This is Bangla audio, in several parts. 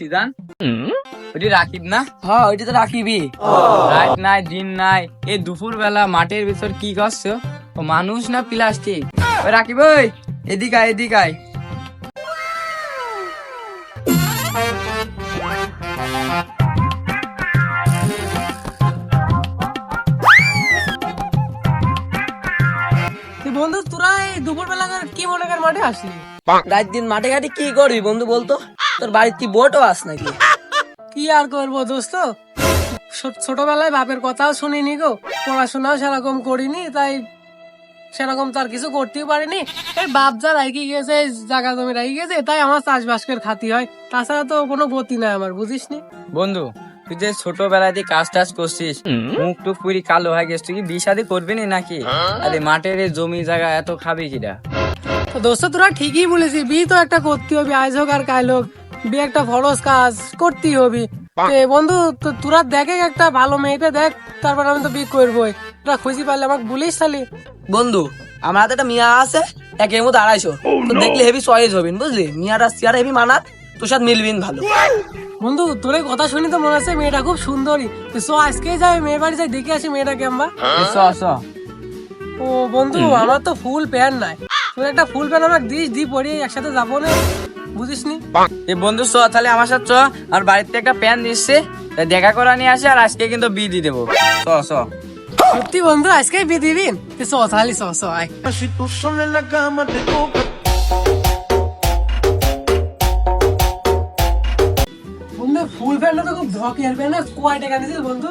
সিজান ওটি রাখিব না? হ্যাঁ ওইটা তো রাখিবি রাত নাই দিন নাই এই দুপুর বেলা মাঠের ভিতর কি করছ? ও মানুষ না প্লাস্টিক? ওই রাখিব ওই এদিক আয় এদিক আয়। বন্ধু তোরা এই দুপুর বেলা কি মনে কর মাঠে আসলি? রাত দিন মাঠে ঘাটে কি করবি বন্ধু বলতো? তোর বাড়ির কি বোটও আস নাকি? কি আর করব দোস্ত? ছোটবেলায় বাপের কথাও শুনিনি গো। পড়াশোনাও সেরকম করিনি তাই সেরকম তার কিছু করতেও পারিনি। এই বাপ যা রাখি গেছে জায়গা জমি রাখি গেছে তাই আমার চাষবাস করে খাতি হয়। তাছাড়া তো কোনো গতি নাই আমার বুঝিস নি বন্ধু তুই যে ছোটবেলায় দিয়ে কাজ টাজ করছিস মুখ টুক পুরি কালো হয়ে গেছিস তুই কি বিয়ে শাদী করবি না নাকি? আরে মাঠের জমি জায়গা এত খাবি কিরা তো দোস্ত তোরা ঠিকই বলেছিস বি তো একটা করতে হবে আজ হোক আর কাল হোক। বিয়ে একটা ফরজ কাজ করতেই হবে। বন্ধু তোরা দেখে একটা ভালো মেয়েটা দেখ তারপর আমি তো বিয়ে করবোই। তোরা খুঁজি পারলে আমাকে বলিস তাহলে। বন্ধু আমার হাতে একটা মিয়া আছে মতো আড়াইশো। তো দেখলে হেভি চয়েস হবিন বুঝলি? মিয়াটা সিয়ার হেভি মানাত তোর সাথে মিলবিন ভালো। বন্ধু তোর কথা শুনি তো মনে হচ্ছে মেয়েটা খুব সুন্দরী। তো চ আজকেই যাই মেয়ে বাড়ি যাই দেখে আসি মেয়েটাকে আমরা চ চ। ও বন্ধু আমার তো ফুল প্যান্ট নাই। তোর একটা ফুল প্যান্ট আমাকে দিস দি পরি একসাথে যাব না। বুঝিস নি এ বন্ধু চ, তাহলে আমার সাথে চ। আর বাড়িতে একটা প্যান দিচ্ছে দেখা করা নিয়ে আসে, আর আজকে কিন্তু বিয়ে দিয়ে দেবো। চ চ। সত্যি বন্ধু আজকেই বিয়ে দিবিন তো চ, তাহলে চ চ, আয়। বন্ধু, ফুল প্যান্টটা তো খুব ধকে প্যান্ট কয় টাকা দিছিস বন্ধু?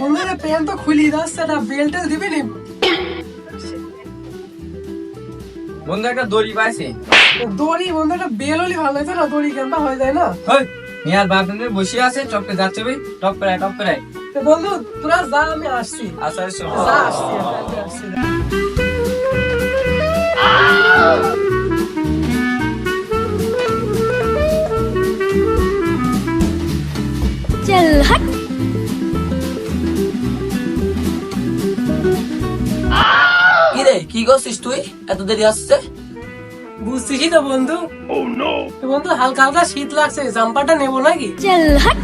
বন্ধু প্যান্ট তো খুলি যাচ্ছে একটা বেল্ট দিবি নি? বন্ধু একটা দড়ি পাইছি। দড়ি বন্ধু একটা বেল হলে ভালো হয়েছে না? দড়ি কেন হয়ে যায় না? মিয়ার বাপ বসে আছে টপকে যাচ্ছে ভাই টপ করে টপ করে তো বন্ধু তোরা যা আমি আসছি। আচ্ছা যা আসছি আসছি। কি তুই? এত দেরি আসছে? তো বন্ধু। oh, বন্ধু হালকা হালকা শীত লাগছে জাম্পারটা নেব নাকি?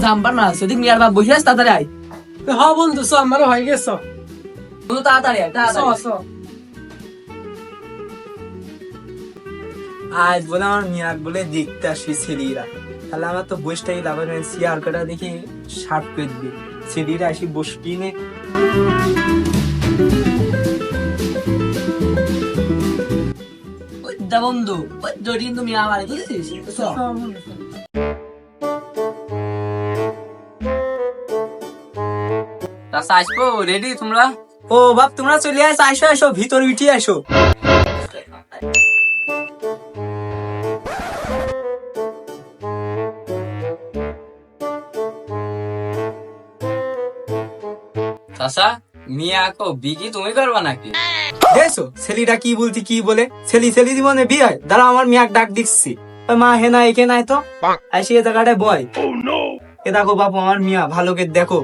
জাম্পার না মিয়ার বাপ বসে আস তাড়াতাড়ি আয়। হ বন্ধু সো আমার হয়ে বন্ধু তাড়াতাড়ি আয় তাড়াতাড়ি বলে আমার মিয়াক বলে দেখতে আসি ছেলেরা। তাহলে আমার তো বসটাই লাভ হয় কাটা দেখে শার্ট পেট দিয়ে ছেলেরা আসি বসবি নে। দা বন্ধু। কিন্তু মিয়া বাড়ি বুঝেছিস? আসব রেডি তোমরা? ও বাপ তোমরা চলে আস আসো আসো ভিতর উঠি আসো। চাষা মিয়া কো বিকি তুমি করবা নাকি? দেখছ? ছেলেরা কি বলছি কি বলে? ছেলি ছেলি জীবনে বিয়ে হয়। দাঁড়া আমার মিয়াক ডাক দিচ্ছি। ওই মা হে না একে নাই তো? আসি এ জায়গাটায় বয়। এ দেখো বাপু আমার মিয়া ভালো করে দেখো।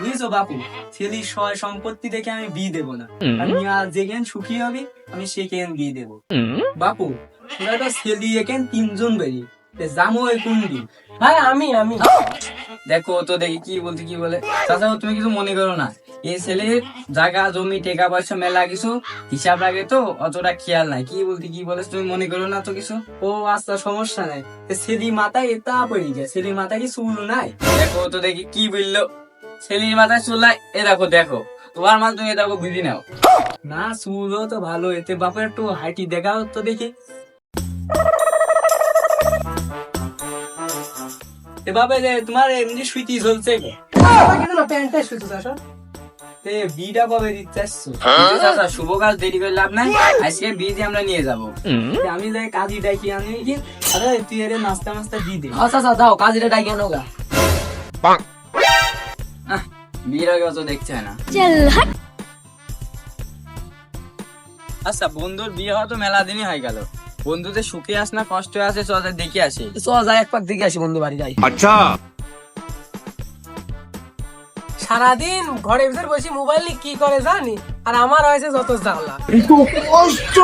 বুঝছ বাপু? ছেলি সয় সম্পত্তি দেখে আমি বিয়ে দেবো না। মিয়া যেখান সুখী হবে আমি সেখান বিয়ে দেবো? বাপু তোরা তো ছেলি এখান তিনজন বেরিয়ে জামো এই কোন দিন ভাই আমি আমি। দেখো, তো দেখি কি বলতে, কি বলে। চাচা, তুমি কিছু মনে করো না। এই ছেলের জায়গা, জমি, টাকা পয়সা, মেলা কিছু হিসাব রাখে তো, অতটা খেয়াল নাই। কি বলতে, কি বলে, তুমি মনে করো না তো কিছু? ও আচ্ছা সমস্যা নাই। ছেলি মাথায় এটা পড়ে যায় ছেলি মাথায় কি চুল নাই? দেখো, তো দেখি কি বলল। ছেলের মাথায় চুলাই এ দেখো দেখো, তোমার মাল তুমি দেখো, বুঝি নাও। না, চুলও তো ভালো, এতে বাপের একটু হাইটি দেখাও তো দেখি। এভাবে যে তোমার এমনি সুইটি চলছে আচ্ছা বিয়ের দেখছে না। আচ্ছা বন্ধুর বিয়ে হওয়া তো মেলা দিনই হয়ে গেল। বন্ধুদের সুখে আস না কষ্ট আসে চলে দেখে আসে। চ যাই এক পাক দেখে আসি বন্ধু বাড়ি যাই। আচ্ছা। সারাদিন ঘরে ভিতর বসে মোবাইল নিয়ে কি করে জানি? আর আমার হয়েছে যত জ্বালা। কষ্ট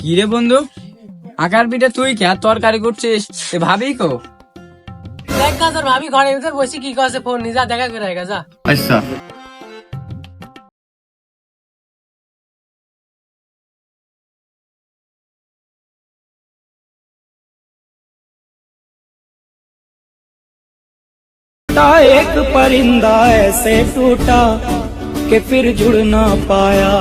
কি রে বন্ধু? আকার পিঠে তুই কে তরকারি করছিস? এ ভাবি কো। দেখ গাজর ভাবি ঘরে ভিতর বসে কি করে ফোন নিজা দেখা করে গেছা আচ্ছা। टूटा एक परिंदा ऐसे टूटा कि फिर जुड़ ना पाया